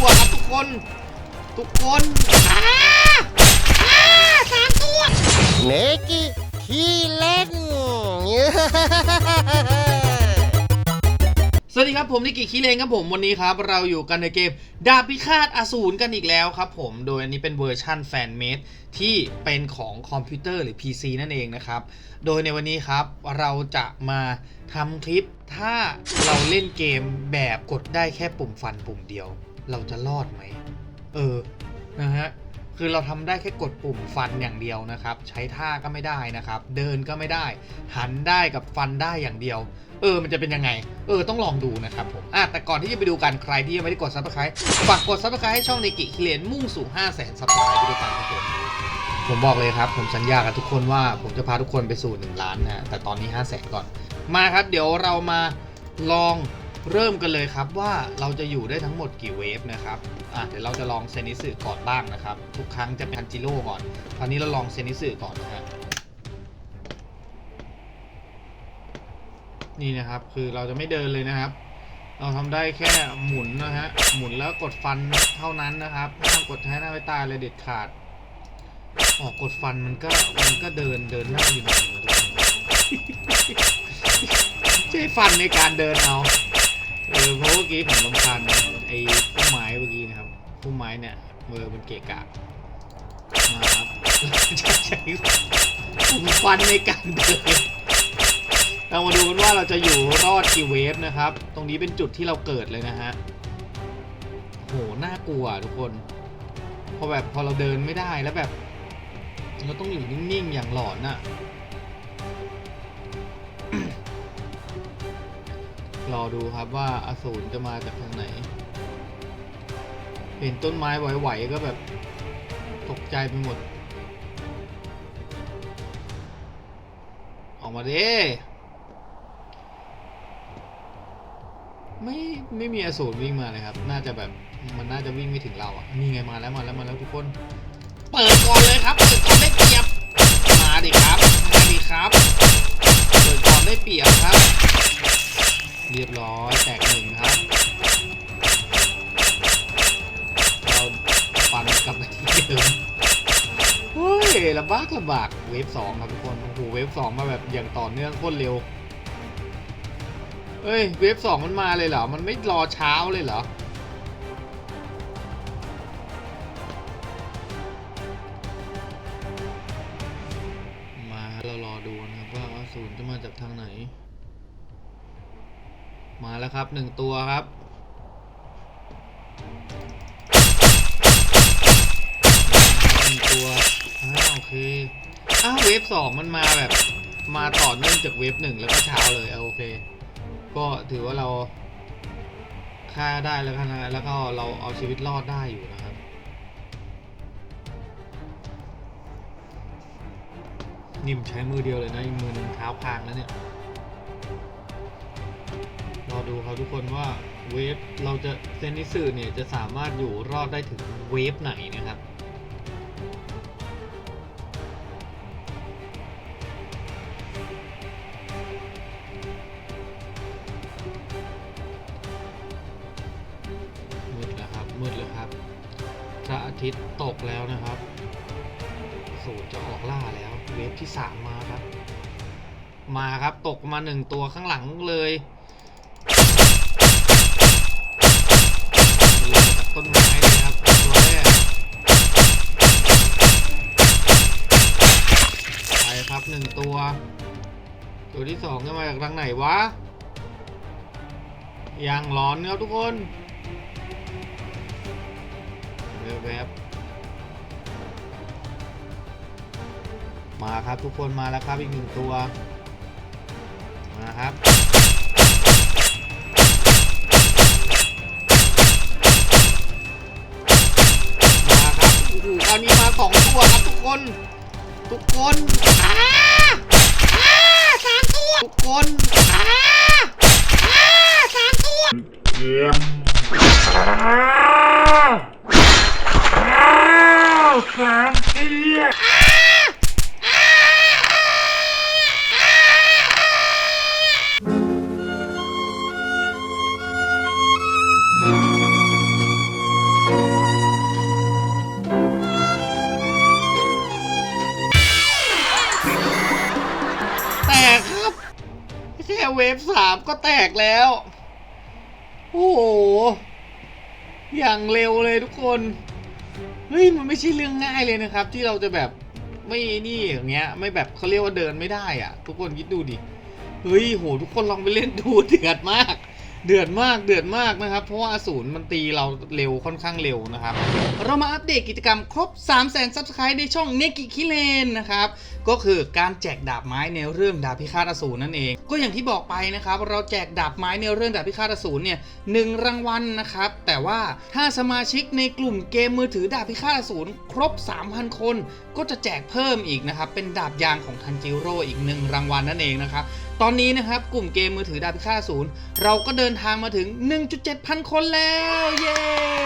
ตัวครับทุกคน ทุกคนอ้าอ้าสามตัวเนกิขี้เล่น สวัสดีครับผมนิกกี้คิเลงครับผมวันนี้ครับ เราอยู่กันในเกม ดาบพิฆาตอสูรกันอีกแล้วครับผมโดยอันนี้เป็นเวอร์ชั่นแฟนเมดที่เป็นของคอมพิวเตอร์หรือ PC นั่นเองนะครับ โดยในวันนี้ครับเราจะมาทำคลิปถ้าเราเล่นเกมแบบกดได้แค่ปุ่มฟันปุ่มเดียว เราจะรอดไหม เออ นะฮะ คือเราทำได้แค่กดปุ่มฟันอย่างเดียวนะครับ ใช้ท่าก็ไม่ได้นะครับ เดินก็ไม่ได้ หันได้กับฟันได้อย่างเดียว เออ มันจะเป็นยังไง เออ ต้องลองดูนะครับผม อะ แต่ก่อนที่จะไปดูกันใครที่ยังไม่ได้กด subscribe ฝากกด subscribe ให้ช่องในกิคิเลนมุ่งสู่ 5 0 0 0 0 0 subscribe ไปด้วยกันครับผมผมบอกเลยครับ ผมสัญญากับทุกคนว่าผมจะพาทุกคนไปสู่ 1 ล้านนะแต่ตอนนี้ 5 0 0 0 0 0 ก่อน มาครับ เดี๋ยวเรามาลอง เริ่มกันเลยครับว่าเราจะอยู่ได้ทั้งหมดกี่เวฟนะครับอะเดี๋ยวเราจะลองเซนิสึก่อนบ้างนะครับ ทุกครั้งจะเป็นทันจิโร่ก่อนตอนนี้เราลองเซนิสึก่อนนะฮะนี่นะครับคือเราจะไม่เดินเลยนะครับ เราทำได้แค่หมุนนะฮะหมุนแล้วกดฟันเท่านั้นนะครับห้ามกดใช้หน้าไว้ตายเลยเด็ดขาดออกกดฟันมันก็มันก็เดินเดินหน้าอยู่หน่อนกคนใช้ฟันในการเดินเอา อเมื่อกี้ผมลำคาญไอ้พุ่มไม้เมื่อกี้นะครับพุ่มไม้เนี่ยเมือมันเกะกะมาครับจะใช้ปุ่มฟันในการเดินเรามาดูกันว่าเราจะอยู่รอดกี่เวฟนะครับ ตรงนี้เป็นจุดที่เราเกิดเลยนะฮะโหน่ากลัวทุกคน พอแบบพอเราเดินไม่ได้แล้วแบบ เราต้องอยู่นิ่งๆอย่างหลอนน่ะ รอดูครับว่าอสูรจะมาจากทางไหน เห็นต้นไม้ไหวๆก็แบบตกใจไปหมด ออกมาดิไม่ไม่มีอสูรวิ่งมาเลยครับ น่าจะแบบมันน่าจะวิ่งไม่ถึงเราอะ นี่ไงมาแล้วมาแล้วมาแล้วทุกคน เปิดก่อนเลยครับ เปิดก่อนได้เปรียบ มาดิครับ มาดิครับ เปิดก่อนได้เปรียบครับ เรียบร้อยแตกหนึ่งครับ เราปันกลับมาที่เดิมเฮ้ยลำบากลำบากเวฟสองครับทุกคนโอ้โหเวฟสองมาแบบอย่างต่อเนื่องโคตรเร็วเฮ้ยเวฟสองมันมาเลยเหรอ มันไม่รอเช้าเลยเหรอ แล้วครับหนึ่งตัวครับหนึ่งตัวอ้าวโอเคอ้าวเวฟสองมันมาแบบมาต่อเนื่องจากเวฟหนึ่งแล้วก็เช้าเลยเอาโอเค ก็ถือว่าเราฆ่าได้แล้วนะแล้วก็เราเอาชีวิตรอดได้อยู่นะครับ นิ่มใช้มือเดียวเลยนะอีกมือหนึ่งเท้าพางแล้วเนี่ย ดูครับทุกคนว่าเวฟเราจะเซนนิสึเนี่ยจะสามารถอยู่รอดได้ถึงเวฟไหนนะครับมืดแล้วครับมืดแล้วครับพระอาทิตย์ตกแล้วนะครับสูตรจะออกล่าแล้ว เวฟที่สามมาครับ มาครับตกมาหนึ่งตัวข้างหลังเลย ตัวที่สองจะมาจากทางไหนวะยังร้อนครับทุกคนแวบๆมาครับทุกคนมาแล้วครับอีกหนึ่งตัว มาครับ มาครับโอ้โหคราวนี้มาสองตัวครับทุกคน ทุกคนอ้า ทุกคนอ้าอ้าสามตัวเฟสามก็แตกแล้ว โอ้โห อย่างเร็วเลยทุกคน เฮ้ย มันไม่ใช่เรื่องง่ายเลยนะครับ ที่เราจะแบบไม่นี่อย่างเงี้ย ไม่แบบเขาเรียกว่าเดินไม่ได้อะทุกคนคิดดูดิ เฮ้ย โห ทุกคนลองไปเล่นดูเดือดมาก เดือดมากเดือดมากนะครับ เพราะว่าอสูรมันตีเราเร็วค่อนข้างเร็วนะครับ เรามาอัปเดตกิจกรรมครบ 3 0 0 0 0 0 Subscribe ในช่องเนกิคิเลนนะครับ ก็คือการแจกดาบไม้ในเรื่องดาบพิฆาตอสูรนั่นเอง ก็อย่างที่บอกไปนะครับ เราแจกดาบไม้ในเรื่องดาบพิฆาตอสูรเนี่ยหนึ่งรางวัลนะครับ แต่ว่าถ้าสมาชิกในกลุ่มเกมมือถือดาบพิฆาตอสูรครบ 3,000 คน ก็จะแจกเพิ่มอีกนะครับเป็นดาบยางของทันจิโร่อีกหนึ่งรางวัลนั่นเองนะครับ ตอนนี้นะครับกลุ่มเกมมือถือดาบพิฆาตศูนย์เราก็เดินทางมาถึง 1.7 พันคนแล้ว เย้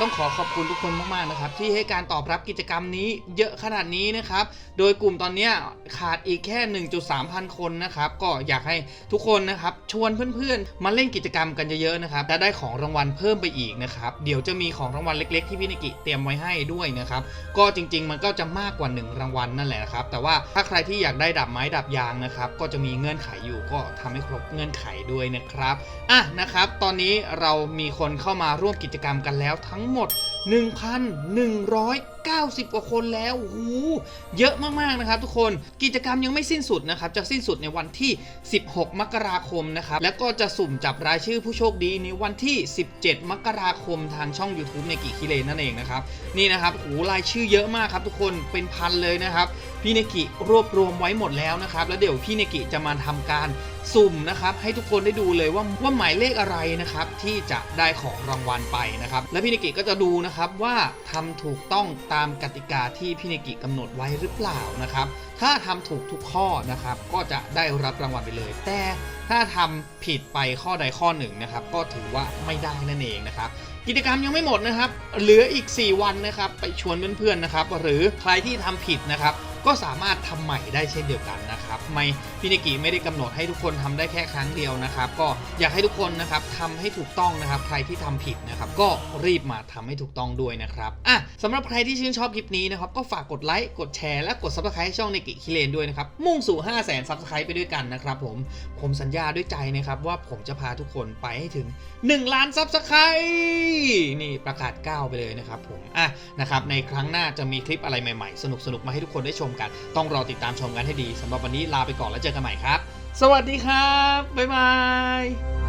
ต้องขอขอบคุณทุกคนมากๆนะครับ ที่ให้การตอบรับกิจกรรมนี้เยอะขนาดนี้นะครับ โดยกลุ่มตอนนี้ขาดอีกแค่ 1.3 พันคนนะครับ ก็อยากให้ทุกคนนะครับ ชวนเพื่อนๆ มาเล่นกิจกรรมกันเยอะๆนะครับและได้ของรางวัลเพิ่มไปอีกนะครับ เดี๋ยวจะมีของรางวัลเล็ก ๆ ที่พี่นิกิเตรียมไว้ให้ด้วยนะครับ ก็จริงๆ มันก็จะมากกว่า 1 รางวัลนั่นแหละนะครับ แต่ว่าถ้าใครที่อยากได้ดับไม้ดับยางนะครับ ก็จะมีเงื่อนไขอยู่ก็ทำให้ครบเงื่อนไขด้วยนะครับ อะนะครับ ตอนนี้เรามีคนเข้ามาร่วมกิจกรรมกันแล้วทั้งหมด 1,190 กว่าคนแล้วหูเยอะมากๆนะครับทุกคนกิจกรรมยังไม่สิ้นสุดนะครับจะสิ้นสุดในวันที่ 16 มกราคมนะครับแล้วก็จะสุ่มจับรายชื่อผู้โชคดีในวันที่ 17 มกราคมทางช่อง YouTube ในกิคิเลนนั่นเองนะครับนี่นะครับหูรายชื่อเยอะมากครับทุกคนเป็นพันเลยนะครับ พี่เนกิรวบรวมไว้หมดแล้วนะครับ แล้วเดี๋ยวพี่เนกิจะมาทำการสุ่มนะครับ ให้ทุกคนได้ดูเลยว่าว่าหมายเลขอะไรนะครับ ที่จะได้ของรางวัลไปนะครับ และพี่เนกิก็จะดูนะครับว่าทำถูกต้องตามกติกาที่พี่เนกิกำหนดไว้หรือเปล่านะครับ ถ้าทำถูกทุกข้อนะครับ ก็จะได้รับรางวัลไปเลย แต่ถ้าทำผิดไปข้อใดข้อหนึ่งนะครับ ก็ถือว่าไม่ได้นั่นเองนะครับ กิจกรรมยังไม่หมดนะครับ เหลืออีก 4 วันนะครับ ไปชวนเพื่อนๆนะครับ หรือใครที่ทำผิดนะครับ ก็สามารถทำใหม่ได้เช่นเดียวกันนะครับ ไม่พี่นิกิไม่ได้กำหนดให้ทุกคนทำได้แค่ครั้งเดียวนะครับ ก็อยากให้ทุกคนนะครับทำให้ถูกต้องนะครับ ใครที่ทำผิดนะครับ ก็รีบมาทำให้ถูกต้องด้วยนะครับอะสำหรับใครที่ชื่นชอบคลิปนี้นะครับก็ฝากกดไลค์กดแชร์และกด subscribe ให้ช่องนิกิคิเลนด้วยนะครับมุ่งสู่ 5 0 0 0 0 0 subscribe ไปด้วยกันนะครับผมผมสัญญาด้วยใจนะครับว่าผมจะพาทุกคนไปให้ถึง 1 ล้าน subscribe นี่ประกาศก้าวไปเลยนะครับผมอะนะครับในครั้งหน้าจะมีคลิปอะไรใหม่ๆ สนุกๆมาให้ทุกคนได้ชมกัน ต้องรอติดตามชมกันให้ดีสำหรับวันนี้ลาไปก่อนแล้วเจอกันใหม่ครับ สวัสดีครับ บ๊ายบาย